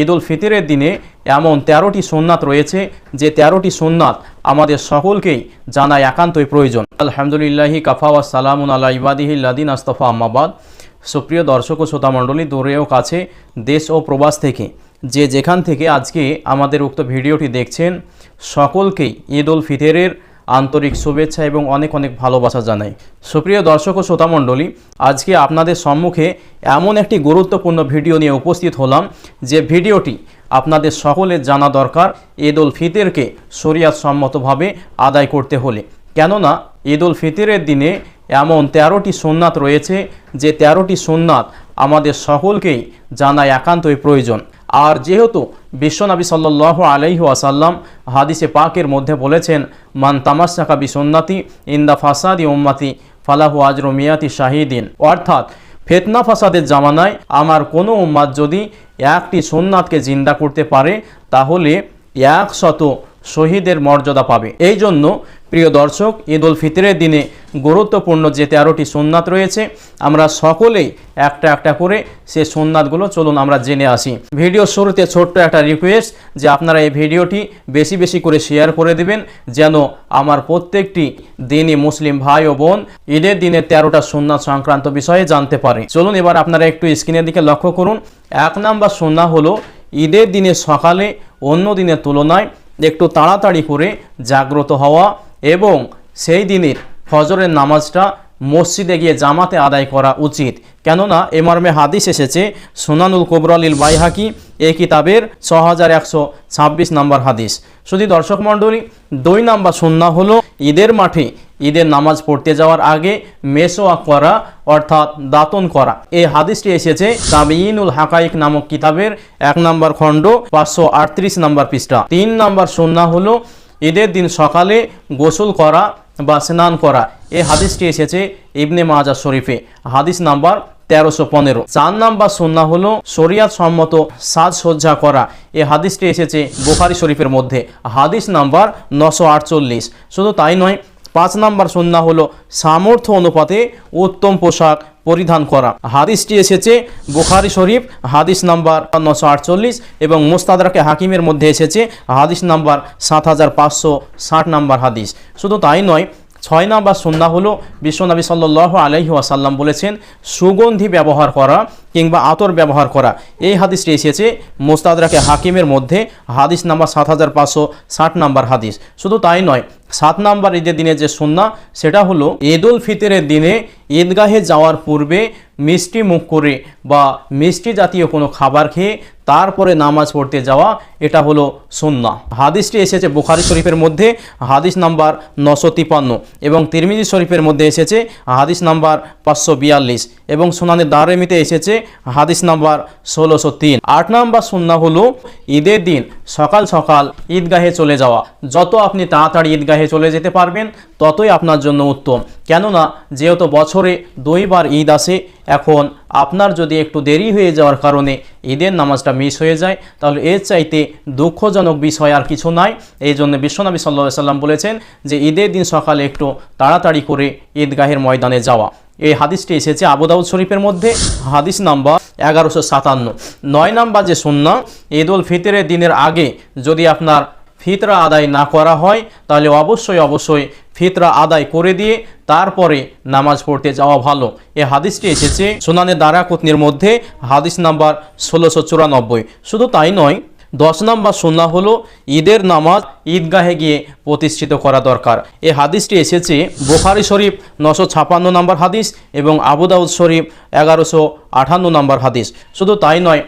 ঈদ উল ফিতরের দিনে এমন তেরোটি সোননাথ রয়েছে যে তেরোটি সোননাথ আমাদের সকলকেই জানা একান্তই প্রয়োজন। আলহামদুলিল্লাহি কাফা ওয়া সালামুন আলা ইবাদিহিল্লাদিন আস্তফা আম্মাবাদ সুপ্রিয় দর্শক ও শ্রোতামণ্ডলী দূরেও কাছে, দেশ ও প্রবাস থেকে যে যেখান থেকে আজকে আমাদের উক্ত ভিডিওটি দেখছেন, সকলকেই ঈদ উল ফিতরের আন্তরিক শুভেচ্ছা এবং অনেক অনেক ভালোবাসা জানাই। সুপ্রিয় দর্শক ও শ্রোতামণ্ডলী আজকে আপনাদের সম্মুখে এমন একটি গুরুত্বপূর্ণ ভিডিও নিয়ে উপস্থিত হলাম, যে ভিডিওটি আপনাদের সকলের জানা দরকার ঈদ উল ফিতরকে সম্মতভাবে আদায় করতে হলে। কেননা, ঈদ উল ফিতরের দিনে এমন তেরোটি সোননাথ রয়েছে, যে তেরোটি সোননাথ আমাদের সকলকেই জানা একান্তই প্রয়োজন। আর যেহেতু বিশ্বনবী সাল্লাহ আলাইহি আসাল্লাম হাদিসে পাকের মধ্যে বলেছেন, মান তামাশাকা বিসন্নাতি ইন্দা ফাসাদি উম্মাতি ফালাহু আজরু মিয়াতি শাহিদিন। অর্থাৎ, ফেতনা ফাসাদের জামানায় আমার কোনো উম্মাদ যদি একটি সোননাথকে জিন্দা করতে পারে, তাহলে একশত শহীদের মর্যাদা পাবে। এই জন্য প্রিয় দর্শক ঈদ উল ফিতরের দিনে গুরুত্বপূর্ণ যে তেরোটি সোননাথ রয়েছে, আমরা সকলেই একটা একটা করে সে সোননাথগুলো চলুন আমরা জেনে আসি। ভিডিও শুরুতে ছোট্ট একটা রিকোয়েস্ট যে আপনারা এই ভিডিওটি বেশি বেশি করে শেয়ার করে দিবেন, যেন আমার প্রত্যেকটি দিনই মুসলিম ভাই ও বোন ঈদের দিনে তেরোটা সোননাথ সংক্রান্ত বিষয়ে জানতে পারে। চলুন এবার আপনারা একটু স্ক্রিনের দিকে লক্ষ্য করুন। এক নাম্বার সোনা হলো, ঈদের দিনে সকালে অন্য দিনের তুলনায় একটু তাড়াতাড়ি করে জাগ্রত হওয়া এবং সেই দিনের ফজরের নামাজটা মসজিদে গিয়ে জামাতে আদায় করা উচিত। কেননা এমারমে হাদিস এসেছে, সোনানুল কোবরালিল বাইহাকি এই কিতাবের ছ হাজার একশো ছাব্বিশ নম্বর হাদিস। শুধু দর্শক মণ্ডলী, দুই নাম্বার সন্না হলো ঈদের মাঠে ঈদের নামাজ পড়তে যাওয়ার আগে মেসোয়া করা অর্থাৎ দাতন করা। এই হাদিসটি এসেছে তাবিইনুল হাকাইক নামক কিতাবের এক নম্বর খণ্ড, পাঁচশো আটত্রিশ নম্বর পৃষ্ঠা। তিন নম্বর সুন্না হলো ঈদের দিন সকালে গোসল করা বা স্নান করা। এই হাদিসটি এসেছে ইবনে মাজা শরীফে, হাদিস নাম্বার তেরোশো পনেরো। চার নাম্বার সন্না হলো শরিয়াত সম্মত সাজসজ্জা করা। এ হাদিসটি এসেছে বুখারি শরীফের মধ্যে, হাদিস নাম্বার নশো আটচল্লিশ। শুধু তাই নয় পাঁচ নাম্বার সন্না হলো সামর্থ্য অনুপাতে উত্তম পোশাক পরিধান করা। হাদিসটি এসেছে বুখারি শরীফ, হাদিস নাম্বার নশো আটচল্লিশ এবং মোস্তাদারকে হাকিমের মধ্যে এসেছে হাদিস নাম্বার সাত হাজার পাঁচশো ষাট নাম্বার হাদিস। শুধু তাই নয়, ছয় নাম্বার সন্না হলো বিশ্বনবী সাল্লাহ আলহি আসাল্লাম বলেছেন, সুগন্ধি ব্যবহার করা কিংবা আতর ব্যবহার করা। এই হাদিসটি এসেছে মোস্তাদরাকে হাকিমের মধ্যে হাদিস নাম্বার সাত হাজার পাঁচশো ষাট নাম্বার হাদিস। শুধু তাই নয় সাত নাম্বার ঈদের দিনে যে সন্না সেটা হলো ঈদ উল ফিতরের দিনে ঈদগাহে যাওয়ার পূর্বে মিষ্টি মুখ করে বা মিষ্টি জাতীয় কোনো খাবার খেয়ে তারপরে নামাজ পড়তে যাওয়া, এটা হলো সুন্না হাদিসটি এসেছে বুখারি শরীফের মধ্যে, হাদিস নাম্বার নশো তিপান্ন এবং তিরমিজি শরীফের মধ্যে এসেছে, হাদিস নাম্বার পাঁচশো বিয়াল্লিশ এবং সোনানের দারেমিতে এসেছে, হাদিস নাম্বার ষোলোশো তিন। আট নাম্বার সুন্না হলো ঈদের দিন সকাল সকাল ঈদগাহে চলে যাওয়া। যত আপনি তাড়াতাড়ি ঈদগাহে চলে যেতে পারবেন, ততই আপনার জন্য উত্তম। কেননা, যেহেতু বছরে দুইবার ঈদ আসে, এখন আপনার যদি একটু দেরি হয়ে যাওয়ার কারণে ঈদের নামাজটা মিস হয়ে যায়, তাহলে এর চাইতে দুঃখজনক বিষয় আর কিছু নাই। এই জন্য বিশ্বনবী সাল্লা সাল্লাম বলেছেন যে, ঈদের দিন সকালে একটু তাড়াতাড়ি করে ঈদগাহের ময়দানে যাওয়া। এই হাদিসটি এসেছে আবুদাউদ শরীফের মধ্যে, হাদিস নাম্বার এগারোশো সাতান্ন। নয় নাম্বার যে শূন্য ঈদ উল ফিতরের দিনের আগে যদি আপনার ফিতরা আদায় না করা হয়, তাহলে অবশ্যই অবশ্যই ফিতরা আদায় করে দিয়ে তারপরে নামাজ পড়তে যাওয়া ভালো। এ হাদিসটি এসেছে সোনানে দারাকুতনির মধ্যে, হাদিস নাম্বার ষোলোশো চুরানব্বই। শুধু তাই নয়, দশ নম্বর সুন্না হলো ঈদের নামাজ ঈদগাহে গিয়ে প্রতিষ্ঠিত করা দরকার। এ হাদিসটি এসেছে বোখারি শরীফ নশো ছাপান্ন নম্বর হাদিস এবং আবুদাউদ শরীফ এগারোশো আটান্ন নম্বর হাদিস। শুধু তাই নয়,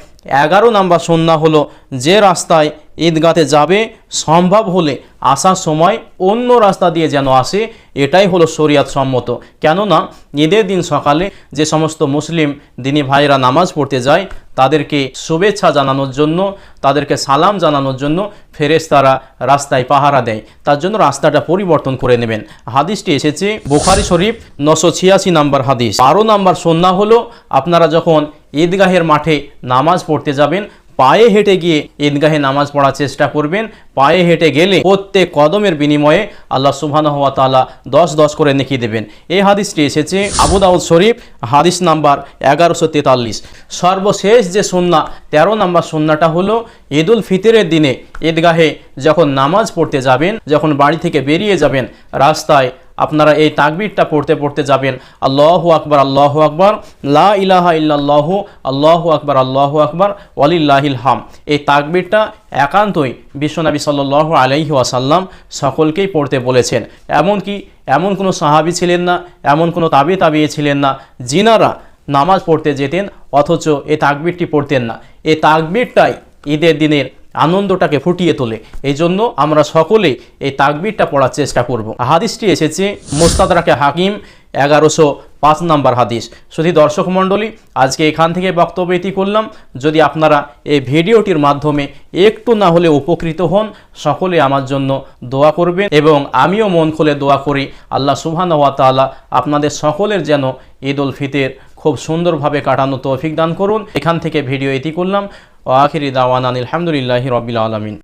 এগারো নাম্বার সন্না হলো যে রাস্তায় ঈদগাতে যাবে, সম্ভব হলে আসার সময় অন্য রাস্তা দিয়ে যেন আসে, এটাই হলো শরিয়াত সম্মত। কেননা ঈদের দিন সকালে যে সমস্ত মুসলিম দিনী ভাইরা নামাজ পড়তে যায়, তাদেরকে শুভেচ্ছা জানানোর জন্য, তাদেরকে সালাম জানানোর জন্য ফেরেশতারা রাস্তায় পাহারা দেয়। তার জন্য রাস্তাটা পরিবর্তন করে নেবেন। হাদিসটি এসেছে বুখারি শরীফ নশো ছিয়াশি নাম্বার হাদিস। বারো নাম্বার সন্না হলো, আপনারা যখন ঈদগাহের মাঠে নামাজ পড়তে যাবেন পায়ে হেঁটে গিয়ে ঈদগাহে নামাজ পড়ার চেষ্টা করবেন। পায়ে হেঁটে গেলে প্রত্যেক কদমের বিনিময়ে আল্লাহ সুবহানাহু ওয়া তাআলা দশ দশ করে নেকি দেবেন। এই হাদিসটি এসেছে আবু দাউদ শরীফ, হাদিস নাম্বার এগারোশো তেতাল্লিশ। সর্বশেষ যে সন্না তেরো নাম্বার সন্নাটা হলো ঈদুল ফিতরের দিনে ঈদগাহে যখন নামাজ পড়তে যাবেন, যখন বাড়ি থেকে বেরিয়ে যাবেন, রাস্তায় আপনারা এই তাকবিরটা পড়তে পড়তে যাবেন। আল্লাহ আকবর আল্লাহ আকবর, লা ইলাহা ইল্লাল্লাহ, আল্লাহ আকবর আল্লাহ আকবর, ওয়ালিল্লাহিল হাম এই তাকবিরটা একান্তই বিশ্বনবী সাল্লাহ আলাইহি ওয়াসাল্লাম সকলকেই পড়তে বলেছেন। এমনকি এমন কোনো সাহাবি ছিলেন না, এমন কোনো তাবি তাবিয়ে ছিলেন না, যিনারা নামাজ পড়তে যেতেন, অথচ এই তাকবিরটি পড়তেন না। এই তাকবিরটাই ঈদের দিনের আনন্দটাকে ফুটিয়ে তোলে। এই জন্য আমরা সকলে এই তাকবিরটা পড়ার চেষ্টা করব। হাদিসটি এসেছে মোস্তাদরাকে হাকিম, এগারোশো পাঁচ নাম্বার হাদিস। শুধু দর্শক মণ্ডলী, আজকে এখান থেকে বক্তব্য এটি করলাম। যদি আপনারা এই ভিডিওটির মাধ্যমে একটু না হলে উপকৃত হন, সকলে আমার জন্য দোয়া করবেন এবং আমিও মন খুলে দোয়া করি। আল্লাহ সুবহান ওয়া তাআলা আপনাদের সকলের যেন ঈদ উল ফিতর খুব সুন্দরভাবে কাটানো তৌফিক দান করুন। এখান থেকে ভিডিও এটি করলাম। ও আখিরি দাওয়ান আলহামদুলিল্লাহি রবিল আলমিন।